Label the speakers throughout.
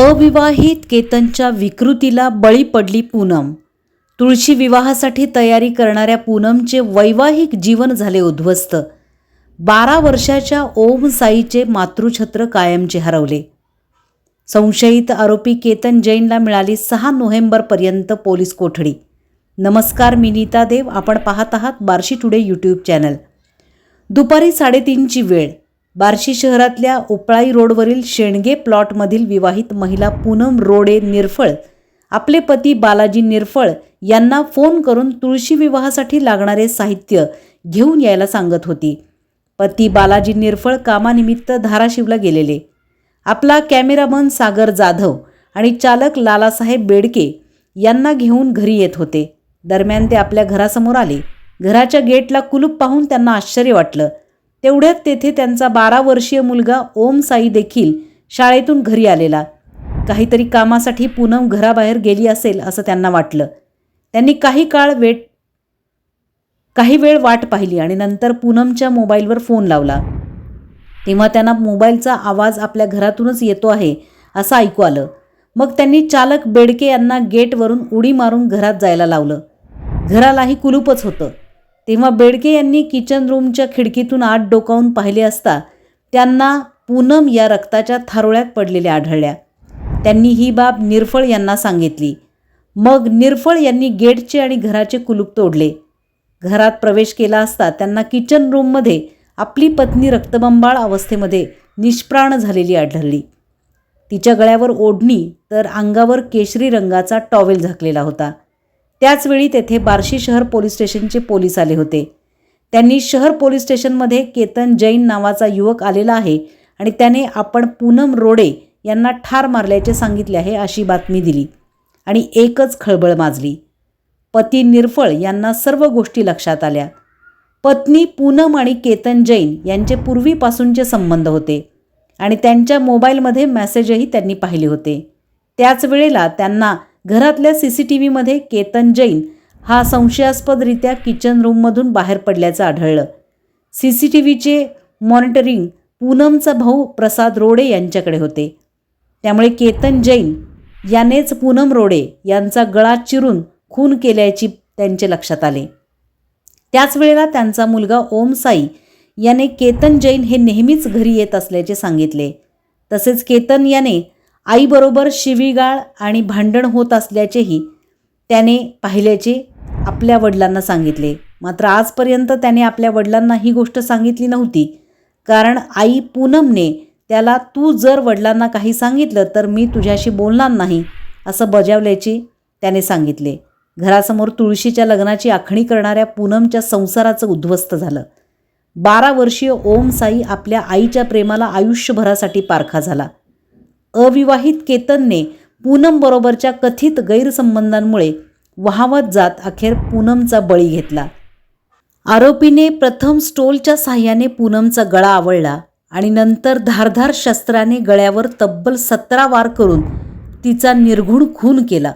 Speaker 1: अविवाहित केतनच्या विकृतीला बळी पडली पूनम. तुळशी विवाहासाठी तयारी करणाऱ्या पूनमचे वैवाहिक जीवन झाले उद्ध्वस्त. बारा वर्षाच्या ओम साईचे मातृछत्र कायमचे हरवले. संशयित आरोपी केतन जैनला मिळाली सहा नोव्हेंबरपर्यंत पोलीस कोठडी. नमस्कार मी नीता देव. आपण पाहत आहात बार्शी टुडे यूट्यूब चॅनल. दुपारी साडेतीनची वेळ. बार्शी शहरातल्या उपळाई रोडवरील शेणगे प्लॉटमधील विवाहित महिला पूनम रोडे निरफळ आपले पती बालाजी निरफळ यांना फोन करून तुळशी विवाहासाठी लागणारे साहित्य घेऊन यायला सांगत होती. पती बालाजी निरफळ कामानिमित्त धाराशिवला गेलेले. आपला कॅमेरामन सागर जाधव आणि चालक लालासाहेब बेडके यांना घेऊन घरी येत होते. दरम्यान ते आपल्या घरासमोर आले. घराच्या गेटला कुलूप पाहून त्यांना आश्चर्य वाटलं. तेवढ्यात तेथे त्यांचा बारा वर्षीय मुलगा ओम साई देखील शाळेतून घरी आलेला. काहीतरी कामासाठी पूनम घराबाहेर गेली असेल असं त्यांना वाटलं. त्यांनी काही काळ वेट काही वेळ वाट पाहिली आणि नंतर पूनमच्या मोबाईलवर फोन लावला. तेव्हा त्यांना मोबाईलचा आवाज आपल्या घरातूनच येतो आहे असं ऐकू आलं. मग त्यांनी चालक बेडके यांना गेटवरून उडी मारून घरात जायला लावलं. घरालाही कुलूपच होतं. तेव्हा बेडके यांनी किचन रूमच्या खिडकीतून आत डोकावून पाहिले असता त्यांना पूनम या रक्ताच्या थारोळ्यात पडलेल्या आढळल्या. त्यांनी ही बाब निरफळ यांना सांगितली. मग निरफळ यांनी गेटचे आणि घराचे कुलूप तोडले. घरात प्रवेश केला असता त्यांना किचन रूममध्ये आपली पत्नी रक्तबंबाळ अवस्थेमध्ये निष्प्राण झालेली आढळली. तिच्या गळ्यावर ओढणी तर अंगावर केशरी रंगाचा टॉवेल झाकलेला होता. त्याचवेळी तेथे बार्शी शहर पोलीस स्टेशनचे पोलीस आले होते. त्यांनी शहर पोलीस स्टेशनमध्ये केतन जैन नावाचा युवक आलेला आहे आणि त्याने आपण पूनम रोडे यांना ठार मारल्याचे सांगितले आहे अशी बातमी दिली आणि एकच खळबळ माजली. पती निर्फळ यांना सर्व गोष्टी लक्षात आल्या. पत्नी पूनम आणि केतन जैन यांचे पूर्वीपासूनचे संबंध होते आणि त्यांच्या मोबाईलमध्ये मेसेजही त्यांनी पाहिले होते. त्याच वेळेला त्यांना घरातल्या सी सी टी व्हीमध्ये केतन जैन हा संशयास्पदरित्या किचन रूममधून बाहेर पडल्याचं आढळलं. सी सी टी व्हीचे मॉनिटरिंग पूनमचा भाऊ प्रसाद रोडे यांच्याकडे होते. त्यामुळे केतन जैन यानेच पूनम रोडे यांचा गळा चिरून खून केल्याची त्यांचे लक्षात आले. त्याच वेळेला त्यांचा मुलगा ओम साई याने केतन जैन हे नेहमीच घरी येत असल्याचे सांगितले. तसेच केतन याने आईबरोबर शिवीगाळ आणि भांडण होत असल्याचेही त्याने पाहिल्याचे आपल्या वडिलांना सांगितले. मात्र आजपर्यंत त्याने आपल्या वडिलांना ही गोष्ट सांगितली नव्हती. कारण आई पूनमने त्याला तू जर वडिलांना काही सांगितलं तर मी तुझ्याशी बोलणार नाही असं बजावल्याचे त्याने सांगितले. घरासमोर तुळशीच्या लग्नाची आखणी करणाऱ्या पूनमच्या संसाराचं उद्ध्वस्त झालं. बारा वर्षीय ओम साई आपल्या आईच्या प्रेमाला आयुष्यभरासाठी पारखा झाला. अविवाहित केतनने पूनमबरोबरच्या कथित गैरसंबंधांमुळे वाहवत जात अखेर पूनमचा बळी घेतला. आरोपीने प्रथम स्टोलच्या साह्याने पूनमचा गळा आवळला आणि नंतर धारधार शस्त्राने गळ्यावर तब्बल सतरा वार करून तिचा निर्घुण खून केला.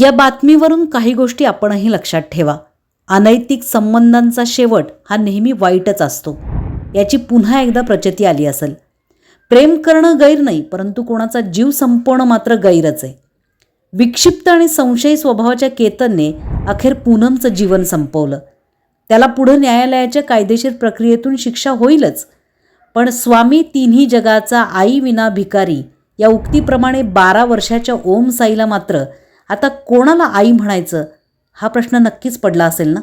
Speaker 1: या बातमीवरून काही गोष्टी आपणही लक्षात ठेवा. अनैतिक संबंधांचा शेवट हा नेहमी वाईटच असतो. याची पुन्हा एकदा प्रचिती आली असेल. प्रेम करणं गैर नाही परंतु कोणाचा जीव संपवणं मात्र गैरच आहे. विक्षिप्त आणि संशयी स्वभावाच्या केतनने अखेर पूनमचं जीवन संपवलं. त्याला पुढं न्यायालयाच्या कायदेशीर प्रक्रियेतून शिक्षा होईलच पण स्वामी तिन्ही जगाचा आई विना भिकारी या उक्तीप्रमाणे बारा वर्षाच्या ओम साईला मात्र आता कोणाला आई म्हणायचं हा प्रश्न नक्कीच पडला असेल ना?